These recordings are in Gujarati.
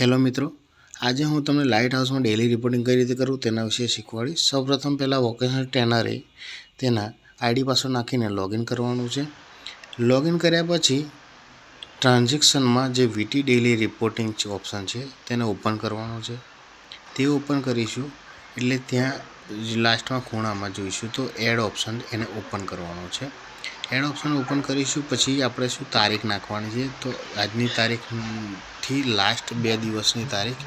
હેલો મિત્રો, આજે હું તમને લાઇટ હાઉસમાં ડેલી રિપોર્ટિંગ કઈ રીતે કરું તેના વિશે શીખવાડીશ. સૌપ્રથમ પહેલાં વોકેશનલ ટ્રેનરે તેના આઈડી પાસવર્ડ નાખીને લોગિન કરવાનું છે. લોગિન કર્યા પછી ટ્રાન્ઝેક્શનમાં જે વીટી ડેલી રિપોર્ટિંગ ઓપ્શન છે તેને ઓપન કરવાનું છે. તે ઓપન કરીશું એટલે ત્યાં લાસ્ટમાં ખૂણામાં જોઈશું તો એડ ઓપ્શન એને ઓપન કરવાનો છે. એડ ઓપ્શન ઓપન કરીશું, પછી આપણે શું તારીખ નાખવાની છે તો આજની તારીખથી લાસ્ટ બે દિવસની તારીખ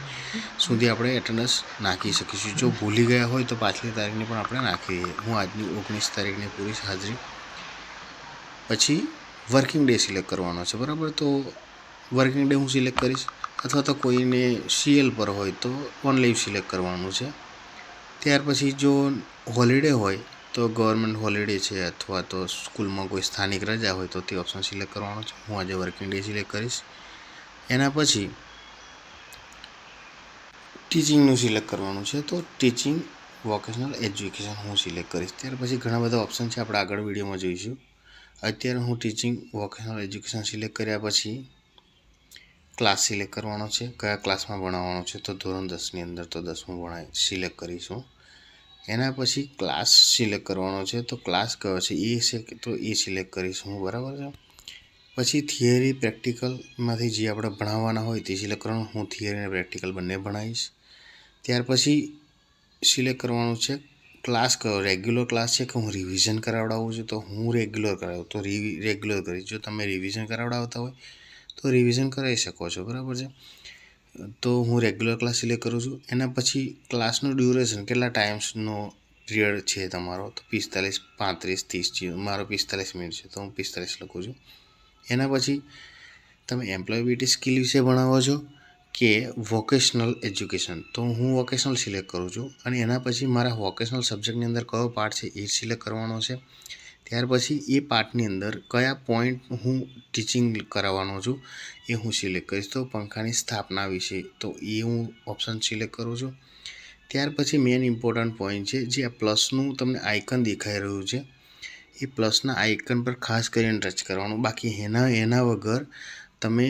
સુધી આપણે એટેન્ડન્સ નાખી શકીશું. જો ભૂલી ગયા હોય તો પાછલી તારીખની પણ આપણે નાખી. દઈએ હું આજની ઓગણીસ તારીખની પૂરી હાજરી. પછી વર્કિંગ ડે સિલેક્ટ કરવાનો છે, બરાબર? તો વર્કિંગ ડે હું સિલેક્ટ કરીશ? અથવા તો કોઈને સીએલ પર હોય તો ઓન લીવ સિલેક્ટ કરવાનું છે. ત્યાર પછી જો હોલિડે હોય તો ગવર્મેન્ટ હોલિડે છે અથવા તો સ્કૂલમાં કોઈ સ્થાનિક રજા હોય તો તે ઓપ્શન સિલેક્ટ કરવાનો છે. હું આજે વર્કિંગ ડે સિલેક્ટ કરીશ. એના પછી ટીચિંગનું સિલેક્ટ કરવાનું છે. તો ટીચિંગ વોકેશનલ એજ્યુકેશન હું સિલેક્ટ કરીશ. ત્યાર પછી ઘણા બધા ઓપ્શન છે આપણે આગળ વિડીયોમાં જોઈશું. અત્યારે હું ટીચિંગ વોકેશનલ એજ્યુકેશન સિલેક્ટ કર્યા પછી ક્લાસ સિલેક્ટ કરવાનો છે. કયા ક્લાસમાં ભણાવવાનો છે? તો ધોરણ દસની અંદર તો દસમું ભણાય સિલેક્ટ કરીશું. એના પછી ક્લાસ સિલેક્ટ કરવાનો છે. તો ક્લાસ કયો છે? એ છે તો એ સિલેક્ટ કરીશું. હું બરાબર છે? પછી થિયરી પ્રેક્ટિકલમાંથી જે આપણે ભણાવવાના હોય તે સિલેક્ટ કરવાનું, હું થિયરી અને પ્રેક્ટિકલ બંને ભણાવીશ. ત્યાર પછી સિલેક્ટ કરવાનું છે ક્લાસ કયો રેગ્યુલર ક્લાસ છે કે હું રિવિઝન કરાવડાવું છું? તો હું રેગ્યુલર કરાવું, તો રેગ્યુલર કરીશ. જો તમે રિવિઝન કરાવડાવતા હોય, તો રિવિઝન કરાવી શકો છો, બરાબર છે? તો હું રેગ્યુલર ક્લાસ સિલેક્ટ કરું છું. એના પછી ક્લાસનું ડ્યુરેશન કેટલા ટાઈમ્સનો પિરિયડ છે તમારો? તો પિસ્તાલીસ પાંત્રીસ ત્રીસ, મારો પિસ્તાલીસ મિનિટ છે, તો હું પિસ્તાલીસ લખું છું. એના પછી તમે એમ્પ્લોયબિલિટી સ્કિલ વિશે ભણાવો છો કે વોકેશનલ એજ્યુકેશન તો હું વોકેશનલ સિલેક્ટ કરું છું અને એના પછી મારા વોકેશનલ સબ્જેક્ટની અંદર કયો પાર્ટ છે એ સિલેક્ટ કરવાનો છે. ત્યાર પછી એ પાર્ટની અંદર કયા પોઈન્ટ હું ટીચિંગ કરાવવાનો છું એ હું સિલેક્ટ કરીશ. તો પંખાની સ્થાપના વિશે તો એ હું ઓપ્શન સિલેક્ટ કરું છું. ત્યાર પછી મેઇન ઇમ્પોર્ટન્ટ પોઈન્ટ છે જે આ પ્લસનું તમને આઇકન દેખાઈ રહ્યું છે. એ પ્લસના આઇકન પર ખાસ કરીને ટચ કરવાનું. બાકી એના એના વગર તમે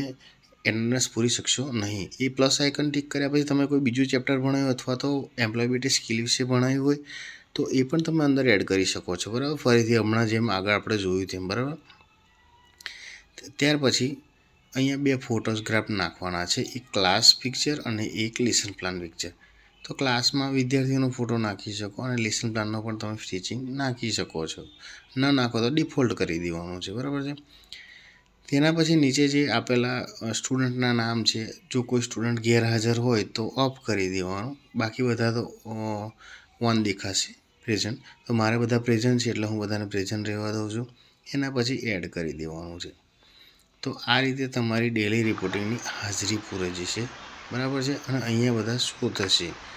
એટેન્ડન્સ પૂરી શકશો નહીં. એ પ્લસ આઇકન ટિક કર્યા પછી તમે કોઈ બીજું ચેપ્ટર ભણાવ્યું અથવા તો એમ્પ્લોયબિલિટી સ્કિલ વિશે ભણાવ્યું હોય, તો એ પણ તમે અંદર એડ કરી શકો છો. બરાબર? ફરીથી હમણાં જેમ આગળ આપણે જોયું તેમ, બરાબર? ત્યાર પછી અહીંયા બે ફોટોગ્રાફ નાખવાના છે. એક ક્લાસ પિક્ચર અને એક લેસન પ્લાન પિક્ચર. તો ક્લાસમાં વિદ્યાર્થીઓનો ફોટો નાખી શકો અને લેસન પ્લાનનો પણ તમે સ્ટિચિંગ નાખી શકો છો. ન નાખો તો ડિફોલ્ટ કરી દેવાનું છે, બરાબર છે? તેના પછી નીચે જે આપેલા સ્ટુડન્ટના નામ છે, જો કોઈ સ્ટુડન્ટ ગેરહાજર હોય તો ઓફ કરી દેવાનું. બાકી બધા તો ઓન દેખાશે પ્રેઝન્ટ તો મારે બધા પ્રેઝન્ટ છે એટલે હું બધાને પ્રેઝન્ટ રહેવા દઉં છું. એના પછી એડ કરી દેવાનું છે. તો આ રીતે તમારી ડેલી રિપોર્ટિંગની હાજરી પૂરે જશે બરાબર છે? અને અહીંયા બધા શું થશે?